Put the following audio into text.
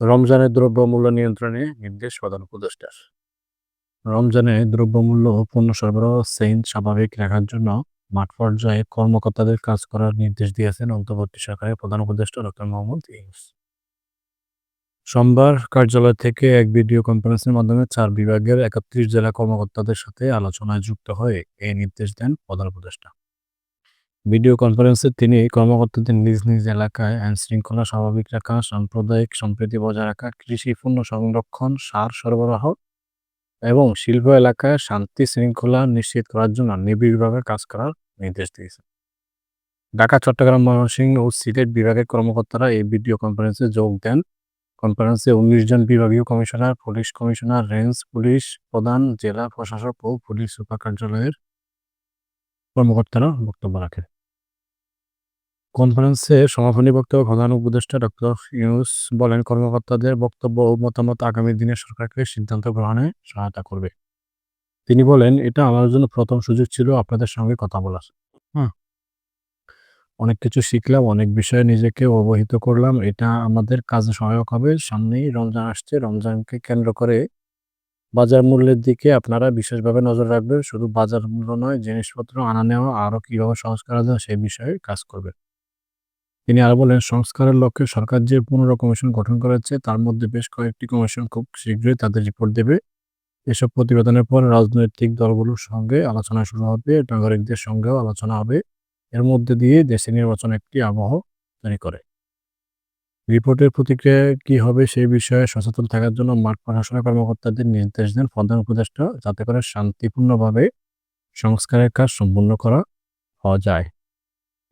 রমজানের দ্রব্যমূল্য নিয়ন্ত্রণে নির্দেশ প্রদান উপদেষ্টার। রমজানে দ্রব্যমূল্য ও পণ্য সরবরাহ সেইন স্বাভাবিক রাখার জন্য মাঠ পর্যায়ে কর্মকর্তাদের কাজ করার নির্দেশ দিয়েছেন অন্তর্বর্তী সরকারের প্রধান উপদেষ্টা ডক্টর মোহাম্মদ ইউনুস। সোমবার কার্যালয় থেকে এক ভিডিও কনফারেন্সের মাধ্যমে চার বিভাগের একত্রিশ জেলা কর্মকর্তাদের সাথে আলোচনায় যুক্ত হয়ে এই নির্দেশ দেন প্রধান উপদেষ্টা। ভিডিও কনফারেন্সে তিনি কর্মকর্তাদের নিজ নিজ এলাকায় আইন শৃঙ্খলা স্বাভাবিক রাখা, সাম্প্রদায়িক সম্প্রীতি বজায় রাখা কৃষি পণ্য সংরক্ষণ, সার সরবরাহ এবং শিল্প এলাকায় শান্তি শৃঙ্খলা নিশ্চিত করার জন্য নিবিড়ভাবে কাজ করার নির্দেশ দিয়েছেন। ঢাকা, চট্টগ্রাম, ময়মনসিংহ ও সিলেট বিভাগের কর্মকর্তারা এই ভিডিও কনফারেন্সে যোগ দেন। কনফারেন্সে উনিশ জন বিভাগীয় commissioner, police commissioner, range police প্রধান, জেলা প্রশাসক ও পুলিশ সুপার কার্যালয়ের কর্মকর্তারা বক্তব্য রাখেন। কনফারেন্সে সমাপনী বক্তব্য প্রধান উপদেষ্টা ডক্টর ইউনুস বলেন, কর্মকর্তাদের বক্তব্য ও মতামত আগামী দিনে সরকারকে সিদ্ধান্ত গ্রহণে সহায়তা করবে। তিনি বলেন, এটা আমার জন্য প্রথম সুযোগ ছিল আপনাদের সঙ্গে কথা বলার। হুম। অনেক কিছু শিখলাম, অনেক বিষয়ে নিজেকে অবহিত করলাম। এটা আমাদের কাজে সহায়ক হবে। সামনেই রমজান আসছে। রমজানকে কেন্দ্র করে বাজার মূল্যের দিকে আপনারা বিশেষভাবে নজর রাখবেন। শুধু বাজার মূল্য নয়, জিনিসপত্র আনা নেওয়া আরও কীভাবে সহজ করা যায় সেই বিষয়ে কাজ করবে। তিনি আরও বলেন, সংস্কারের লক্ষ্যে সরকার যে পনেরো কমিশন গঠন করেছে, তার মধ্যে বেশ কয়েকটি কমিশন খুব শীঘ্রই তাদের রিপোর্ট দেবে। এসব প্রতিবেদনের পর রাজনৈতিক দলগুলোর সঙ্গে আলোচনা শুরু হবে, নাগরিকদের সঙ্গেও আলোচনা হবে। এর মধ্যে দিয়ে দেশে নির্বাচন একটি আবহ তৈরি করে। রিপোর্টের প্রতিক্রিয়া কি হবে সেই বিষয়ে সচেতন থাকার জন্য মাঠ প্রশাসনের কর্মকর্তাদের নির্দেশ দেন প্রধান উপদেষ্টা, যাতে করে শান্তিপূর্ণভাবে সংস্কারের কাজ সম্পূর্ণ করা হওয়া যায়।